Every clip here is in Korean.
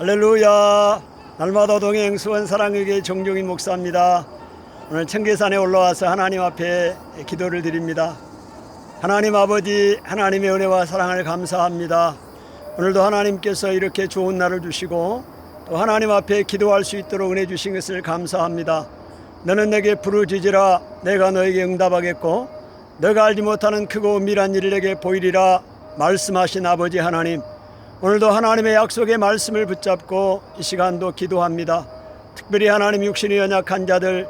할렐루야. 날마다 동행 수원 사랑에게 정종인 목사입니다. 오늘 청계산에 올라와서 하나님 앞에 기도를 드립니다. 하나님 아버지, 하나님의 은혜와 사랑을 감사합니다. 오늘도 하나님께서 이렇게 좋은 날을 주시고 또 하나님 앞에 기도할 수 있도록 은혜 주신 것을 감사합니다. 너는 내게 부르짖으라 내가 너에게 응답하겠고 너가 알지 못하는 크고 미란 일을 내게 보이리라 말씀하신 아버지 하나님 오늘도 하나님의 약속의 말씀을 붙잡고 이 시간도 기도합니다. 특별히 하나님 육신이 연약한 자들,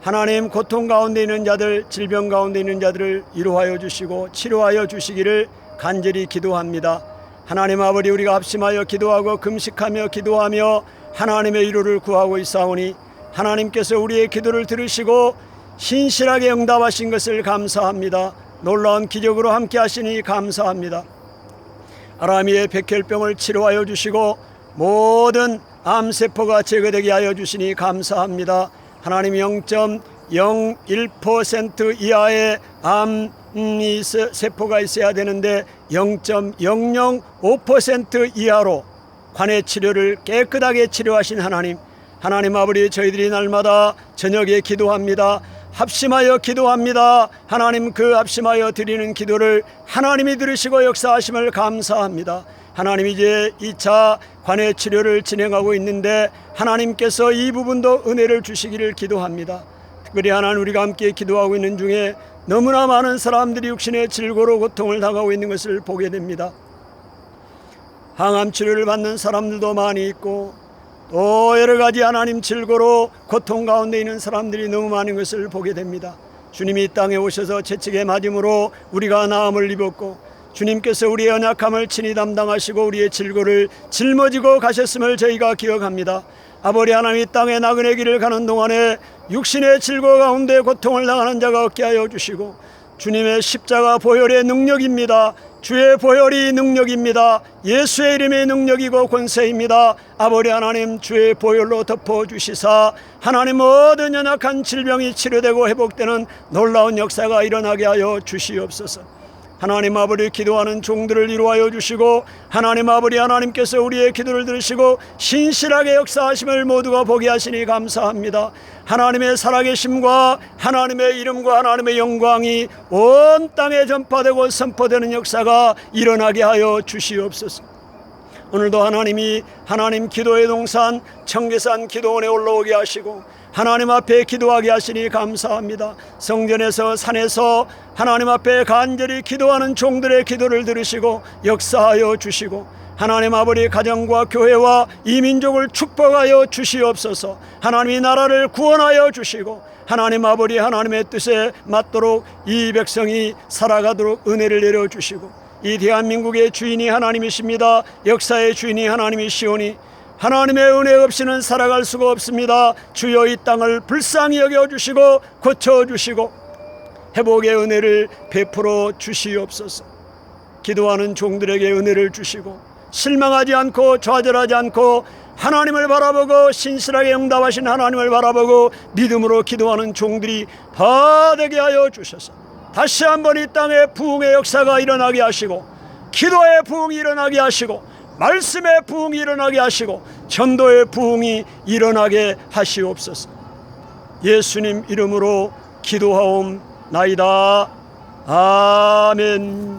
하나님 고통 가운데 있는 자들, 질병 가운데 있는 자들을 위로하여 주시고 치료하여 주시기를 간절히 기도합니다. 하나님 아버지 우리가 합심하여 기도하고 금식하며 기도하며 하나님의 위로를 구하고 있사오니 하나님께서 우리의 기도를 들으시고 신실하게 응답하신 것을 감사합니다. 놀라운 기적으로 함께 하시니 감사합니다. 아라미의 백혈병을 치료하여 주시고 모든 암세포가 제거되게 하여 주시니 감사합니다. 하나님 0.01% 이하의 암이 세포가 있어야 되는데 0.005% 이하로 관의 치료를 깨끗하게 치료하신 하나님 하나님 아버지 저희들이 날마다 저녁에 기도합니다. 합심하여 기도합니다. 하나님 그 합심하여 드리는 기도를 하나님이 들으시고 역사하심을 감사합니다. 하나님 이제 2차 관의 치료를 진행하고 있는데 하나님께서 이 부분도 은혜를 주시기를 기도합니다. 특별히 하나님 우리가 함께 기도하고 있는 중에 너무나 많은 사람들이 육신의 질고로 고통을 당하고 있는 것을 보게 됩니다. 항암 치료를 받는 사람들도 많이 있고 또 여러 가지 하나님 질고로 고통 가운데 있는 사람들이 너무 많은 것을 보게 됩니다. 주님이 이 땅에 오셔서 채찍에 맞음으로 우리가 나음을 입었고 주님께서 우리의 연약함을 친히 담당하시고 우리의 질고를 짊어지고 가셨음을 저희가 기억합니다. 아버지 하나님 이 땅에 나그네 길을 가는 동안에 육신의 질고 가운데 고통을 당하는 자가 없게 하여 주시고 주님의 십자가 보혈의 능력입니다. 주의 보혈이 능력입니다. 예수의 이름의 능력이고 권세입니다. 아버지 하나님 주의 보혈로 덮어 주시사 하나님 모든 연약한 질병이 치료되고 회복되는 놀라운 역사가 일어나게 하여 주시옵소서. 하나님 아버지 기도하는 종들을 이루하여 주시고 하나님 아버지 하나님께서 우리의 기도를 들으시고 신실하게 역사하심을 모두가 보게 하시니 감사합니다. 하나님의 살아계심과 하나님의 이름과 하나님의 영광이 온 땅에 전파되고 선포되는 역사가 일어나게 하여 주시옵소서. 오늘도 하나님이 하나님 기도의 동산 청계산 기도원에 올라오게 하시고 하나님 앞에 기도하게 하시니 감사합니다. 성전에서 산에서 하나님 앞에 간절히 기도하는 종들의 기도를 들으시고 역사하여 주시고 하나님 아버지 가정과 교회와 이 민족을 축복하여 주시옵소서. 하나님이 나라를 구원하여 주시고 하나님 아버지 하나님의 뜻에 맞도록 이 백성이 살아가도록 은혜를 내려 주시고 이 대한민국의 주인이 하나님이십니다. 역사의 주인이 하나님이시오니 하나님의 은혜 없이는 살아갈 수가 없습니다. 주여 이 땅을 불쌍히 여겨 주시고 고쳐 주시고 회복의 은혜를 베풀어 주시옵소서. 기도하는 종들에게 은혜를 주시고 실망하지 않고 좌절하지 않고 하나님을 바라보고 신실하게 응답하신 하나님을 바라보고 믿음으로 기도하는 종들이 다 되게 하여 주셔서 다시 한번 이 땅에 부흥의 역사가 일어나게 하시고 기도의 부흥이 일어나게 하시고 말씀의 부흥이 일어나게 하시고 전도의 부흥이 일어나게 하시옵소서. 예수님 이름으로 기도하옵나이다. 아멘.